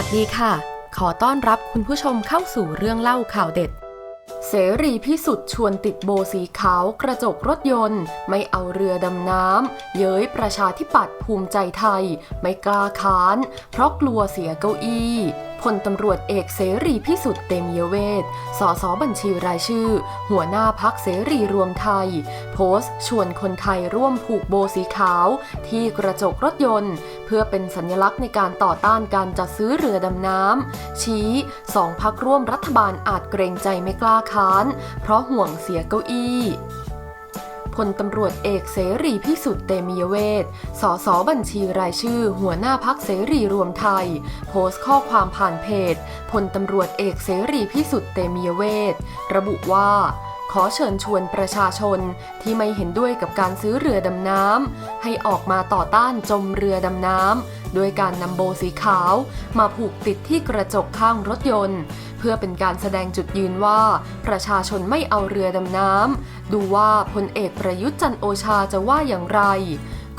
ัสดีค่ะ ขอต้อนรับคุณผู้ชมเข้าสู่เรื่องเล่าข่าวเด็ด เสรีพิสุทธิ์ชวนติดโบสีขาวกระจกรถยนต์ ไม่เอาเรือดำน้ำ เย้ยประชาธิปัตย์ภูมิใจไทย ไม่กล้าค้าน เพราะกลัวเสียเก้าอี้พลตำรวจเอกเสรีพิสุทธิ์เตมียเวทสสบัญชีรายชื่อ หัวหน้าพักเสรีรวมไทย โพสต์ ชวนคนไทยร่วมผูกโบสีขาว ที่กระจกรถยนต์ เพื่อเป็นสัญลักษณ์ในการต่อต้านการจัดซื้อเรือดำน้ำ ชี้สองพักร่วมรัฐบาลอาจเกรงใจไม่กล้าค้าน เพราะห่วงเสียเก้าอี้ พลตำรวจเอกเสรีพิสุทธิ์เตมียเวทสสบัญชีรายชื่อ หัวหน้าพักเสรีรวมไทย โพสต์ข้อความผ่านเพจพลตำรวจเอกเสรีพิสุทธิ์เตมียเวทระบุว่า ขอเชิญชวนประชาชนที่ไม่เห็นด้วยกับการซื้อเรือดำน้ำให้ออกมาต่อต้านจมเรือดำน้ำด้วยการนำโบสีขาว มาผูกติดที่กระจกข้างรถยนต์ เพื่อเป็นการแสดงจุดยืนว่า ประชาชนไม่เอาเรือดำน้ำดูว่าพลเอกประยุทธ์จันโอชาจะว่าอย่างไร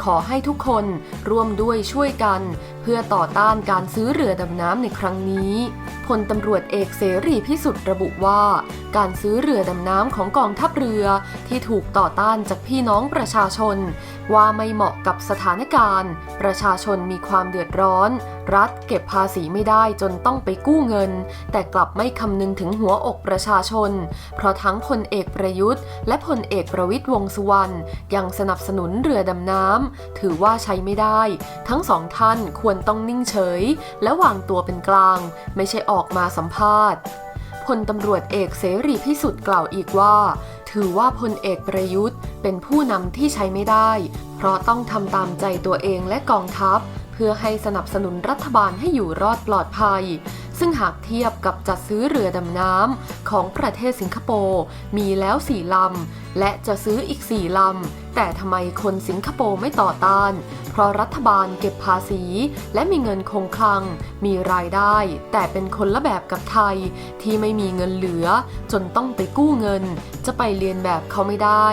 ขอให้ทุกคนร่วมด้วยช่วยกัน พื่อต่อต้านการซื้อเรือดำน้ำในครั้งนี้พลตำรวจเอกเสรีพิสุทธิ์ระบุว่า การซื้อเรือดำน้ำของกองทัพเรือที่ถูกต่อต้านจากพี่น้องประชาชน ว่าไม่เหมาะกับสถานการณ์ ประชาชนมีความเดือดร้อน รัฐเก็บภาษีไม่ได้จนต้องไปกู้เงิน แต่กลับไม่คำนึงถึงหัวอกประชาชน เพราะทั้งพลเอกประยุทธ์ และพลเอกประวิตยวงษ์สุวรรณยังสนับสนุนเรือดำน้ำถือว่าใช้ไม่ได้ ทั้งสองท่านควรต้องนิ่งเฉย และวางตัวเป็นกลาง ไม่ใช่ออกมาสัมภาษณ์พลตำรวจเอกเสรีพิสุทธิ์กล่าวอีกว่า ถือว่าพลเอกประยุทธ์ เป็นผู้นำที่ใช้ไม่ได้ เพราะต้องทำตามใจตัวเองและกองทัพ เพื่อให้สนับสนุนรัฐบาลให้อยู่รอดปลอดภัย ซึ่งหากเทียบกับจัดซื้อเรือดำน้ำของประเทศสิงคโปร์มีแล้วสี่ลำ และจะซื้ออีกสี่ลำ แต่ทำไมคนสิงคโปร์ไม่ต่อต้าน เพราะรัฐบาลเก็บภาษี และมีเงินคงคลัง มีรายได้ แต่เป็นคนละแบบกับไทยที่ไม่มีเงินเหลือ จนต้องไปกู้เงิน จะไปเรียนแบบเขาไม่ได้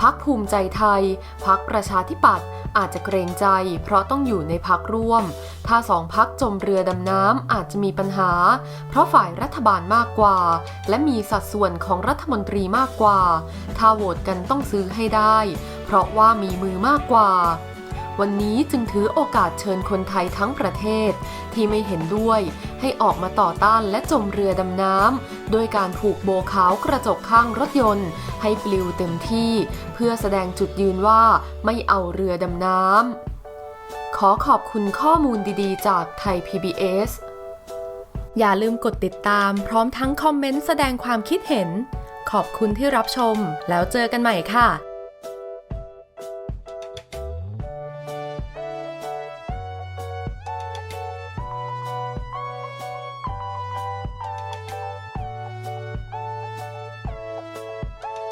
พักภูมิใจไทย พักประชาธิปัตย์ อาจจะเกรงใจ เพราะต้องอยู่ในพักร่วม ถ้าสองพักจมเรือดำน้ำอาจจะมีปัญหา เพราะฝ่ายรัฐบาลมากกว่า และมีสัดส่วนของรัฐมนตรีมากกว่า ถ้าโหวตกันต้องซื้อให้ได้ เพราะว่ามีมือมากกว่า วันนี้จึงถือโอกาสเชิญคนไทยทั้งประเทศ ที่ไม่เห็นด้วย ให้ออกมาต่อต้านและจมเรือดำน้ำโดยการผูกโบขาวกระจกข้างรถยนต์ ให้ปลิวเต็มที่ เพื่อแสดงจุดยืนว่าไม่เอาเรือดำน้ำขอขอบคุณข้อมูลดีๆ จากไทย PBS อย่าลืมกดติดตามพร้อมทั้งคอมเมนต์แสดงความคิดเห็น ขอบคุณที่รับชม แล้วเจอกันใหม่ค่ะ